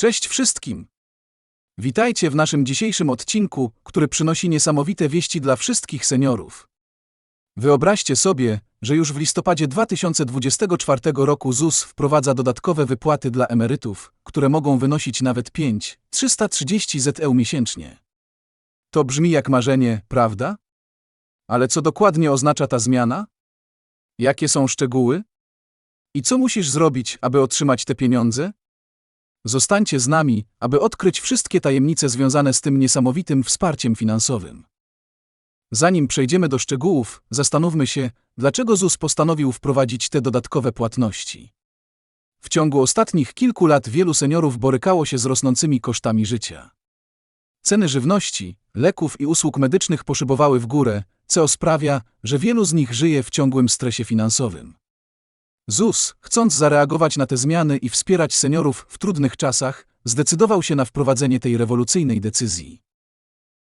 Cześć wszystkim! Witajcie w naszym dzisiejszym odcinku, który przynosi niesamowite wieści dla wszystkich seniorów. Wyobraźcie sobie, że już w listopadzie 2024 roku ZUS wprowadza dodatkowe wypłaty dla emerytów, które mogą wynosić nawet 5 330 ZEU miesięcznie. To brzmi jak marzenie, prawda? Ale co dokładnie oznacza ta zmiana? Jakie są szczegóły? I co musisz zrobić, aby otrzymać te pieniądze? Zostańcie z nami, aby odkryć wszystkie tajemnice związane z tym niesamowitym wsparciem finansowym. Zanim przejdziemy do szczegółów, zastanówmy się, dlaczego ZUS postanowił wprowadzić te dodatkowe płatności. W ciągu ostatnich kilku lat wielu seniorów borykało się z rosnącymi kosztami życia. Ceny żywności, leków i usług medycznych poszybowały w górę, co sprawia, że wielu z nich żyje w ciągłym stresie finansowym. ZUS, chcąc zareagować na te zmiany i wspierać seniorów w trudnych czasach, zdecydował się na wprowadzenie tej rewolucyjnej decyzji.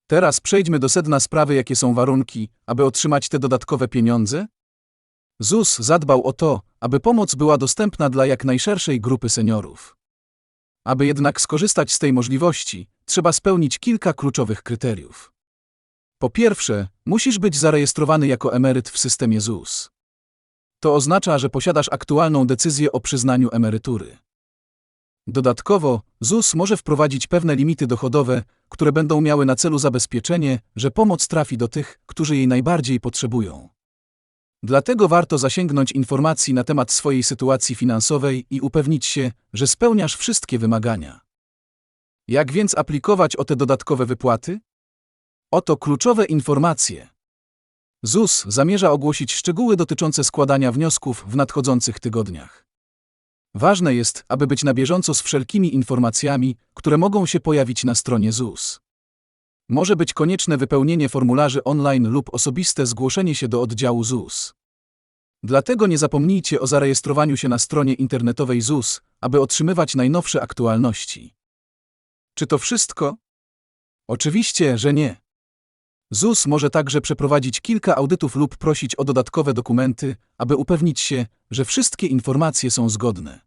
Teraz przejdźmy do sedna sprawy, jakie są warunki, aby otrzymać te dodatkowe pieniądze. ZUS zadbał o to, aby pomoc była dostępna dla jak najszerszej grupy seniorów. Aby jednak skorzystać z tej możliwości, trzeba spełnić kilka kluczowych kryteriów. Po pierwsze, musisz być zarejestrowany jako emeryt w systemie ZUS. To oznacza, że posiadasz aktualną decyzję o przyznaniu emerytury. Dodatkowo, ZUS może wprowadzić pewne limity dochodowe, które będą miały na celu zabezpieczenie, że pomoc trafi do tych, którzy jej najbardziej potrzebują. Dlatego warto zasięgnąć informacji na temat swojej sytuacji finansowej i upewnić się, że spełniasz wszystkie wymagania. Jak więc aplikować o te dodatkowe wypłaty? Oto kluczowe informacje. ZUS zamierza ogłosić szczegóły dotyczące składania wniosków w nadchodzących tygodniach. Ważne jest, aby być na bieżąco z wszelkimi informacjami, które mogą się pojawić na stronie ZUS. Może być konieczne wypełnienie formularzy online lub osobiste zgłoszenie się do oddziału ZUS. Dlatego nie zapomnijcie o zarejestrowaniu się na stronie internetowej ZUS, aby otrzymywać najnowsze aktualności. Czy to wszystko? Oczywiście, że nie. ZUS może także przeprowadzić kilka audytów lub prosić o dodatkowe dokumenty, aby upewnić się, że wszystkie informacje są zgodne.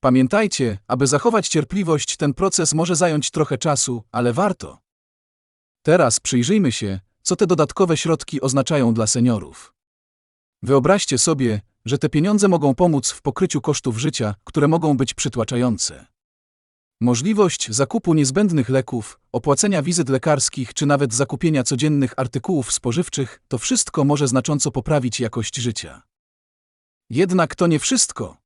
Pamiętajcie, aby zachować cierpliwość, ten proces może zająć trochę czasu, ale warto. Teraz przyjrzyjmy się, co te dodatkowe środki oznaczają dla seniorów. Wyobraźcie sobie, że te pieniądze mogą pomóc w pokryciu kosztów życia, które mogą być przytłaczające. Możliwość zakupu niezbędnych leków, opłacenia wizyt lekarskich czy nawet zakupienia codziennych artykułów spożywczych to wszystko może znacząco poprawić jakość życia. Jednak to nie wszystko.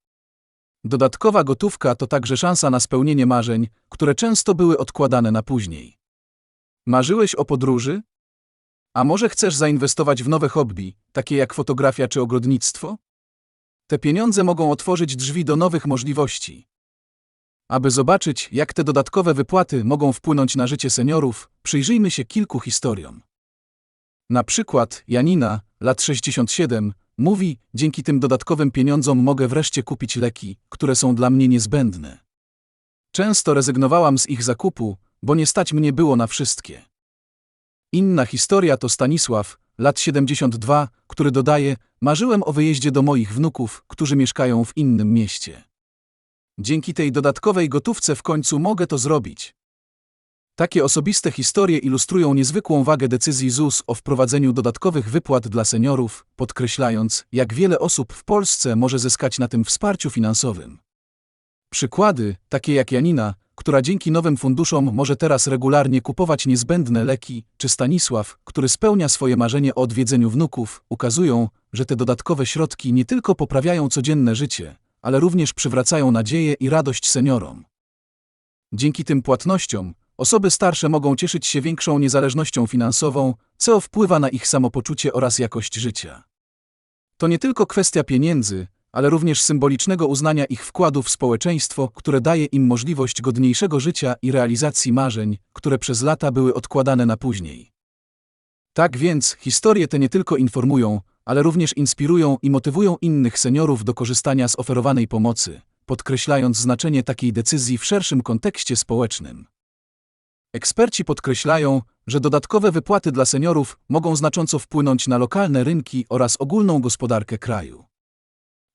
Dodatkowa gotówka to także szansa na spełnienie marzeń, które często były odkładane na później. Marzyłeś o podróży? A może chcesz zainwestować w nowe hobby, takie jak fotografia czy ogrodnictwo? Te pieniądze mogą otworzyć drzwi do nowych możliwości. Aby zobaczyć, jak te dodatkowe wypłaty mogą wpłynąć na życie seniorów, przyjrzyjmy się kilku historiom. Na przykład Janina, lat 67, mówi: Dzięki tym dodatkowym pieniądzom mogę wreszcie kupić leki, które są dla mnie niezbędne. Często rezygnowałam z ich zakupu, bo nie stać mnie było na wszystkie. Inna historia to Stanisław, lat 72, który dodaje: Marzyłem o wyjeździe do moich wnuków, którzy mieszkają w innym mieście. Dzięki tej dodatkowej gotówce w końcu mogę to zrobić. Takie osobiste historie ilustrują niezwykłą wagę decyzji ZUS o wprowadzeniu dodatkowych wypłat dla seniorów, podkreślając, jak wiele osób w Polsce może zyskać na tym wsparciu finansowym. Przykłady, takie jak Janina, która dzięki nowym funduszom może teraz regularnie kupować niezbędne leki, czy Stanisław, który spełnia swoje marzenie o odwiedzeniu wnuków, ukazują, że te dodatkowe środki nie tylko poprawiają codzienne życie, ale również przywracają nadzieję i radość seniorom. Dzięki tym płatnościom osoby starsze mogą cieszyć się większą niezależnością finansową, co wpływa na ich samopoczucie oraz jakość życia. To nie tylko kwestia pieniędzy, ale również symbolicznego uznania ich wkładu w społeczeństwo, które daje im możliwość godniejszego życia i realizacji marzeń, które przez lata były odkładane na później. Tak więc historie te nie tylko informują, ale również inspirują i motywują innych seniorów do korzystania z oferowanej pomocy, podkreślając znaczenie takiej decyzji w szerszym kontekście społecznym. Eksperci podkreślają, że dodatkowe wypłaty dla seniorów mogą znacząco wpłynąć na lokalne rynki oraz ogólną gospodarkę kraju.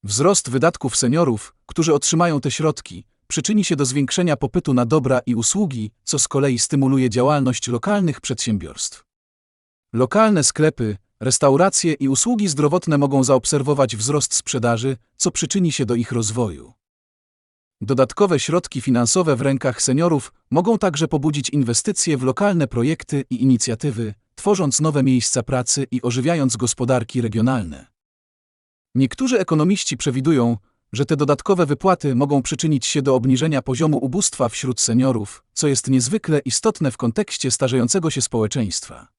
Wzrost wydatków seniorów, którzy otrzymają te środki, przyczyni się do zwiększenia popytu na dobra i usługi, co z kolei stymuluje działalność lokalnych przedsiębiorstw. Lokalne sklepy, restauracje i usługi zdrowotne mogą zaobserwować wzrost sprzedaży, co przyczyni się do ich rozwoju. Dodatkowe środki finansowe w rękach seniorów mogą także pobudzić inwestycje w lokalne projekty i inicjatywy, tworząc nowe miejsca pracy i ożywiając gospodarki regionalne. Niektórzy ekonomiści przewidują, że te dodatkowe wypłaty mogą przyczynić się do obniżenia poziomu ubóstwa wśród seniorów, co jest niezwykle istotne w kontekście starzejącego się społeczeństwa.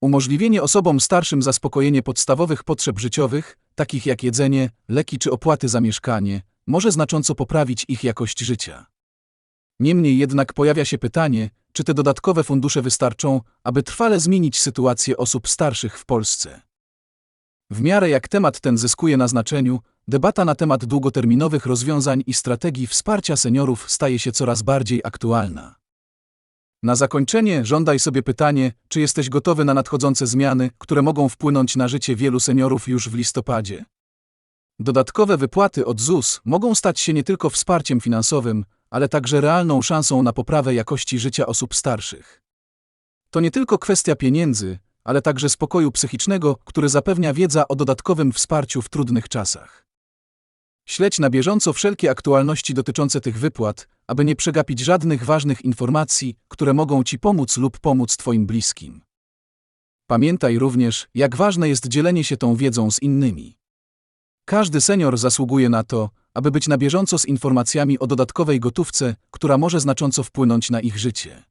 Umożliwienie osobom starszym zaspokojenie podstawowych potrzeb życiowych, takich jak jedzenie, leki czy opłaty za mieszkanie, może znacząco poprawić ich jakość życia. Niemniej jednak pojawia się pytanie, czy te dodatkowe fundusze wystarczą, aby trwale zmienić sytuację osób starszych w Polsce. W miarę jak temat ten zyskuje na znaczeniu, debata na temat długoterminowych rozwiązań i strategii wsparcia seniorów staje się coraz bardziej aktualna. Na zakończenie żądaj sobie pytanie, czy jesteś gotowy na nadchodzące zmiany, które mogą wpłynąć na życie wielu seniorów już w listopadzie. Dodatkowe wypłaty od ZUS mogą stać się nie tylko wsparciem finansowym, ale także realną szansą na poprawę jakości życia osób starszych. To nie tylko kwestia pieniędzy, ale także spokoju psychicznego, który zapewnia wiedza o dodatkowym wsparciu w trudnych czasach. Śledź na bieżąco wszelkie aktualności dotyczące tych wypłat, aby nie przegapić żadnych ważnych informacji, które mogą Ci pomóc lub pomóc Twoim bliskim. Pamiętaj również, jak ważne jest dzielenie się tą wiedzą z innymi. Każdy senior zasługuje na to, aby być na bieżąco z informacjami o dodatkowej gotówce, która może znacząco wpłynąć na ich życie.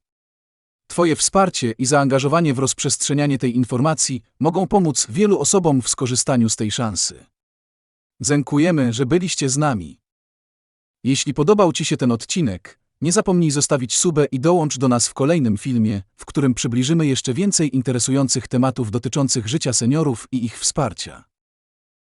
Twoje wsparcie i zaangażowanie w rozprzestrzenianie tej informacji mogą pomóc wielu osobom w skorzystaniu z tej szansy. Dziękujemy, że byliście z nami. Jeśli podobał Ci się ten odcinek, nie zapomnij zostawić subę i dołącz do nas w kolejnym filmie, w którym przybliżymy jeszcze więcej interesujących tematów dotyczących życia seniorów i ich wsparcia.